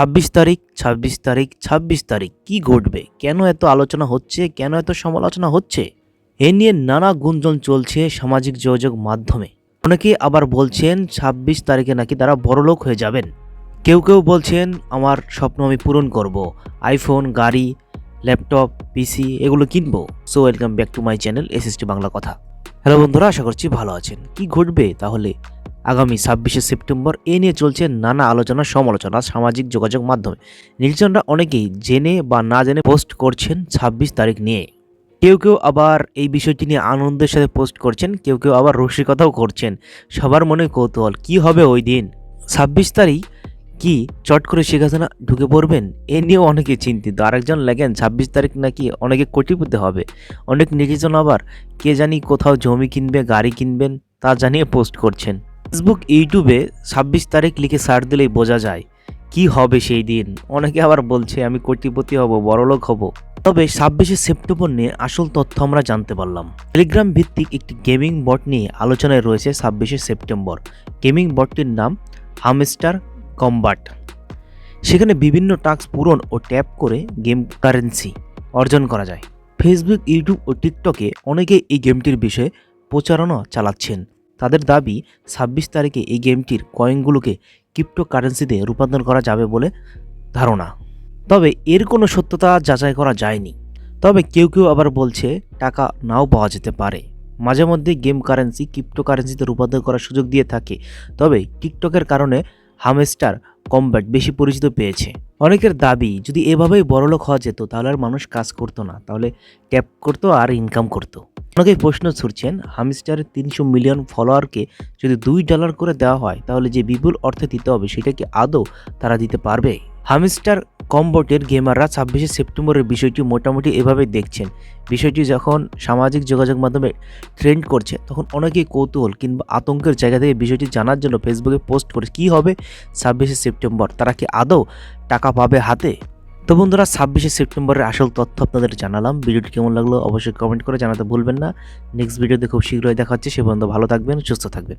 ছাব্বিশ তারিখ ছাব্বিশ তারিখ ছাব্বিশ তারিখ কি ঘটবে? কেন এত আলোচনা হচ্ছে? কেন এত সমালোচনা হচ্ছে? এ নিয়ে নানা গুঞ্জন চলছে সামাজিক যোগাযোগ মাধ্যমে। অনেকে আবার বলছেন ছাব্বিশ তারিখে নাকি তারা বড়লোক হয়ে যাবেন। কেউ কেউ বলছেন, আমার স্বপ্ন আমি পূরণ করব। আইফোন, গাড়ি, ল্যাপটপ, পিসি, এগুলো কিনবো। So welcome back to my channel SST Bangla কথা। হ্যালো বন্ধুরা, আশা করছি ভালো আছেন। কি ঘটবে তাহলে? আগামী ছাব্বিশে সেপ্টেম্বর এ নিয়ে চলছে নানা আলোচনা, সমালোচনা, সামাজিক যোগাযোগ মাধ্যমে। নির্জনরা অনেকেই জেনে বা না জেনে পোস্ট করছেন ছাব্বিশ তারিখ নিয়ে। কেউ কেউ আবার এই বিষয়টি নিয়ে আনন্দের সাথে পোস্ট করছেন, কেউ কেউ আবার রসিকতাও করছেন। সবার মনে কৌতূহল, কি হবে ওই দিন? ছাব্বিশ তারিখ কি চট করে শেখ হাসিনা ঢুকে পড়বেন? এ নিয়েও অনেকে চিন্তিত। আরেকজন লেগেন ছাব্বিশ তারিখ নাকি অনেকে কোটিপতি হবে? অনেক নিজেজন আবার কে জানি কোথাও জমি কিনবে, গাড়ি কিনবেন, তা জানিয়ে পোস্ট করছেন। ফেসবুক, ইউটিউবে ছাব্বিশ তারিখ লিখে সার্চ দিলেই বোঝা যায় কি হবে সেই দিন। অনেকে আবার বলছে, আমি কোটিপতি হব, বড়লোক হব। তবে ছাব্বিশে সেপ্টেম্বর নিয়ে আসল তথ্য আমরা জানতে পারলাম। টেলিগ্রাম ভিত্তিক একটি গেমিং বট নিয়ে আলোচনায় রয়েছে ছাব্বিশে সেপ্টেম্বর। গেমিং বটটির নাম হামস্টার কম্বাট। সেখানে বিভিন্ন টাস্ক পূরণ ও ট্যাপ করে গেম কারেন্সি অর্জন করা যায়। ফেসবুক, ইউটিউব ও টিকটকে অনেকে এই গেমটির বিষয়ে প্রচারণা চালাচ্ছেন। তাদের দাবি, ছাব্বিশ তারিখে এই গেমটির কয়েনগুলোকে ক্রিপ্টোকারেন্সিতে রূপান্তর করা যাবে বলে ধারণা। তবে এর কোনো সত্যতা যাচাই করা যায়নি। তবে কেউ কেউ আবার বলছে, টাকা নাও পাওয়া যেতে পারে। মাঝে মধ্যে গেম কারেন্সি ক্রিপ্টো কারেন্সিতে রূপান্তর করার সুযোগ দিয়ে থাকে। তবে টিকটকের কারণে হামস্টার কম্ব্যাট বেশি পরিচিত পেয়েছে। অনেকের দাবি, যদি এভাবেই বড়লোক হওয়া যেত, তাহলে আর মানুষ কাজ করতো না। তাহলে ট্যাপ করতো আর ইনকাম করতো। অনেকেই প্রশ্ন ছুড়ছেন, হামিস্টারের তিনশো মিলিয়ন ফলোয়ারকে যদি দুই ডলার করে দেওয়া হয়, তাহলে যে বিপুল অর্থে দিতে হবে, সেটা কি আদৌ তারা দিতে পারবে? হামস্টার কম্বোটের গেমাররা ছাব্বিশে সেপ্টেম্বরের বিষয়টি মোটামুটি এভাবে দেখছেন। বিষয়টি যখন সামাজিক যোগাযোগ মাধ্যমে ট্রেন্ড করছে, তখন অনেকেই কৌতূহল কিংবা আতঙ্কের জায়গা থেকে বিষয়টি জানার জন্য ফেসবুকে পোস্ট করে, কি হবে ছাব্বিশে সেপ্টেম্বর? তারা কি আদৌ টাকা পাবে হাতে? তো বন্ধুরা, ছাব্বিশে সেপ্টেম্বরের আসল তথ্য আপনাদের জানালাম। ভিডিওটি কেমন লাগল অবশ্যই কমেন্ট করে জানাতে ভুলবেন না। নেক্সট ভিডিওতে খুব শীঘ্রই দেখা হচ্ছে। সে পর্যন্ত ভালো থাকবেন, সুস্থ থাকবেন।